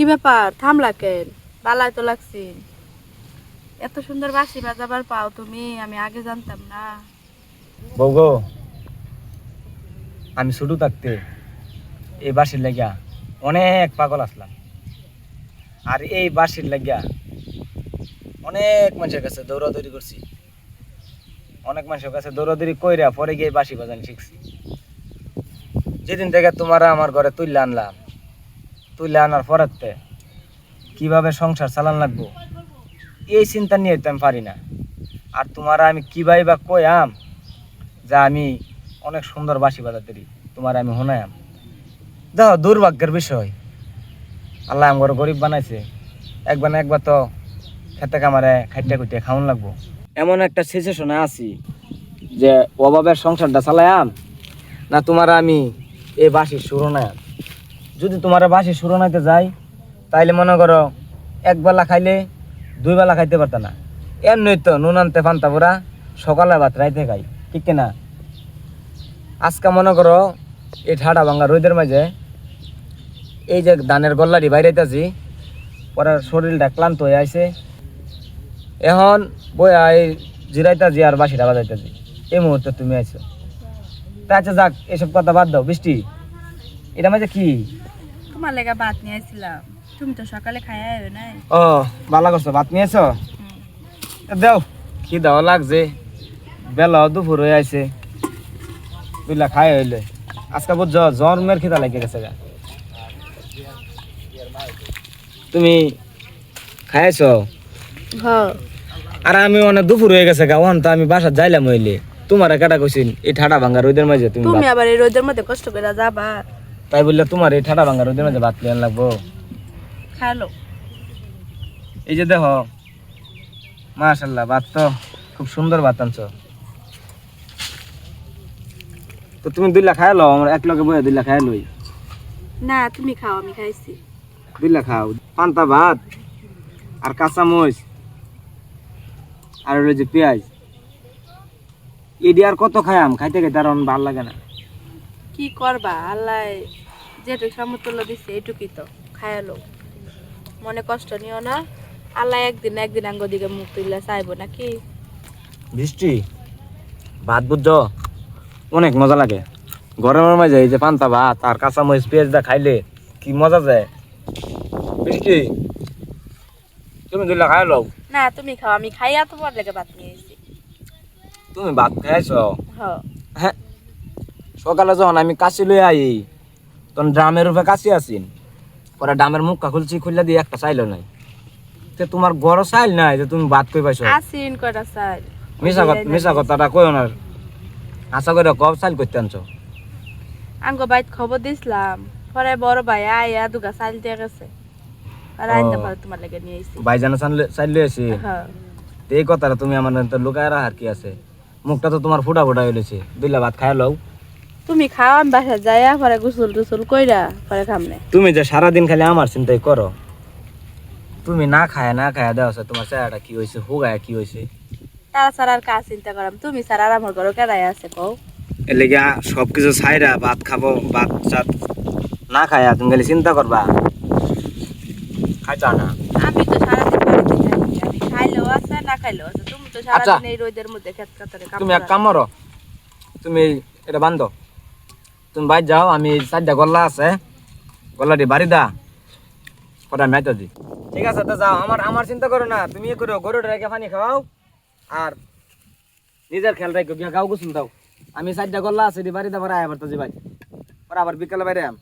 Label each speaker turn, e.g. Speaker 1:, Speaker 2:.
Speaker 1: কি ব্যাপার? থামলা কেন? বালায় তো লাগছিন এত সুন্দর বাঁশি বাজাবার পাও তুমি, আমি আগে জানতাম না।
Speaker 2: বউ গো, আমি শুধু থাকতে এই বাসির লাগিয়া অনেক পাগল আসলাম। আর এই বাসির লাগিয়া অনেক মানুষের কাছে দৌড়াদৌড়ি করছি। অনেক মানুষের কাছে দৌড়াদৌড়ি কইরা পরে গিয়ে বাসি বাজানি শিখছি। যেদিন থেকে তোমারা আমার ঘরে তুললে আনলাম তুললে আনার পরেতে কীভাবে সংসার চালান লাগবো? এই চিন্তা নিয়ে তো আমি পারি না। আর তোমারা আমি কীভাবে বা কই আম, যা আমি অনেক সুন্দর বাসি বাজাতে দিই তোমার আমি শোনায়াম দেখো, দুর্ভাগ্যের বিষয়। আল্লাহ আমার গরিব বানাইছে। একবার না একবার তো খেতে কামারে খাইতে খুঁটে খাওয়ান লাগবো। এমন একটা সিচুয়েশনে আছি যে অভাবের সংসারটা চালায়াম না তোমার আমি এই বাসি সুরনায়াম যদি তোমার বাসি সুরনাইতে যাই তাইলে মনে করো এক বেলা খাইলে দুই বেলা খাইতে পারত না। এমনি তো নুন আনতে ফান্তা পুরা সকালে ভাত, রাইতে খাই, ঠিক না আজকে মনে করো এই ঠাডা ভাঙ্গা রোদের মাঝে এই যে ধানের গল্লাটি বাইরেতেছি পরে শরীরটা ক্লান্ত হয়ে আছে এখন বই এই জিরাইতাছি আর বাসিটা বাজাইতাছি। এই মুহূর্তে তুমি আইছো। তা আচ্ছা যাক, এসব কথা বাদ দাও, বৃষ্টি। এটা মাঝে কি?
Speaker 1: তোমার লেগা ভাত নিয়ে আসছিলাম তুমি তো সকালে খাই আয়ো নাই।
Speaker 2: ও ভালো করছ ভাত নিয়েছো দেও কি দেওয়া লাগছে? বেলা দুপুর হয়ে আছে বুঝলা খাই হইলে আজকে বুঝছ জন্মের খিদা লাগে গেছে গা। তুমি খাইছ
Speaker 1: হ।
Speaker 2: আর আমি অনেক দুপুর হয়ে গেছে গা ওখান তো আমি বাসা যাইলাম হইলে। তোমার কাটা কইছিন এই ঠাডা ভাঙ্গা রোদের মাঝে তুমি
Speaker 1: আবার এই রোদের মধ্যে কষ্ট করে যাবা।
Speaker 2: তাই বললে তোমার এই ঠাডা ভাঙ্গা রোদের মাঝে ভাত লিয়ান লাগবো?
Speaker 1: খালো।
Speaker 2: এই যে দেখো মাশাল্লাহ ভাত তো খুব সুন্দর ভাত আনছো। তো তুমি দুইলা খাই লো আমার এক লগে বয়ে দুইলা খাই লই।
Speaker 1: না তুমি খাও আমি খাইছি।
Speaker 2: দুইলা খাও। পান্তা ভাত আর কাঁচা মরিচ আর হলো যে পেঁয়াজ। এডি আর কত খায়াম খাইতে খাইতে আর ভালো লাগে না।
Speaker 1: কি করবা? আল্লাহ যেটুকু সমতুল্য দিচ্ছে এইটুকুই তো। খায়ালো মনে কষ্ট নিও না। আল্লাহ একদিন একদিন আঙ্গ দিকে মুখ তুললে চাইব নাকি?
Speaker 2: বৃষ্টি? ভাত বুঝছ অনেক মজা লাগে। গরমের মাঝে এই যে পান্তা ভাত আর কাঁচা মরিচ পেঁয়াজ দা খাইলে কি মজা যায়। বৃষ্টি? তুমি দুইলা খাই লও।
Speaker 1: না তুমি খাও। আমি খাইয়া তোমার লেগে ভাত নিয়ে এসেছি।
Speaker 2: তুমি ভাত খাইছো
Speaker 1: হ
Speaker 2: হ্যাঁ। সকালে যখন আমি কাশি লই আই তখন ড্রামের উপরে কাশি আসিন পরে ড্রামের মুখটা খুলছি খুললে দিয়ে একটা চাইলো নাই। তে তোমার গড় চাইল নাই যে তুমি ভাত কই পাইছো?
Speaker 1: আসিন কয়টা চাল
Speaker 2: মিশা কথা মিশা কথাটা কই না। আশা করে কব চাইল করতে আনছো।
Speaker 1: আঙ্গ বাইত খবর দিছিলাম। পরে বড় ভাই আয়া দুগা চাল দিয়ে গেছে। আর আইতে পারে তোমার লেগে নিয়ে এসেছি
Speaker 2: ভাইজান চাইল লই আসি
Speaker 1: হ্যাঁ।
Speaker 2: এই কথাটা তুমি আমার লুকায় রাখার কি আছে? মুখটা তো তোমার ফুটা ফুটা হইলেছে দুইলা ভাত খাই লও।
Speaker 1: তুমি খাও আমি বাসা যাইয়া পরে গোসল টুসল কইরা পরে খামনে
Speaker 2: তুমি যে সারাদিন খালি আমার চিন্তাই করো। তুমি না খায় না খায় দেওয়া তোমার চেহারাটা কি হয়েছে হুগায় কি হয়েছে
Speaker 1: তারা ছাড়া আর কাজ চিন্তা করাম? তুমি ছাড়া আর আমার ঘরে কেরাই আছে কও
Speaker 2: এর লেগে সব কিছু ছাইরা ভাত খাব ভাত চাত না খায়া তুমি খালি চিন্তা করবা। খাইছা না?
Speaker 1: আমি তো সারাদিন বাড়িতে থাকি আমি খাইলেও আছে না খাইলেও আছে। তুমি তো সারাদিন এই রোদের মধ্যে খেত কাতারে
Speaker 2: তুমি এক কাম করো। তুমি এটা বান্ধো। তুমি বাইর যাও, আমি চারটা গল্লা আছে। গল্লাটি বাড়ি দা। কটা মেয়েটা দি ঠিক আছে, তো যাও। আমার আমার চিন্তা করো না, তুমি ইয়ে করো গরুটা রেখে পানি খাওয়াও আর নিজের খেয়াল রাখো গাও গুছুন দাও। আমি চারটা গল্লা আছে, দি বাড়ি দা পরে তো যে ভাই। পরে আবার বিকালে বাইরে আম।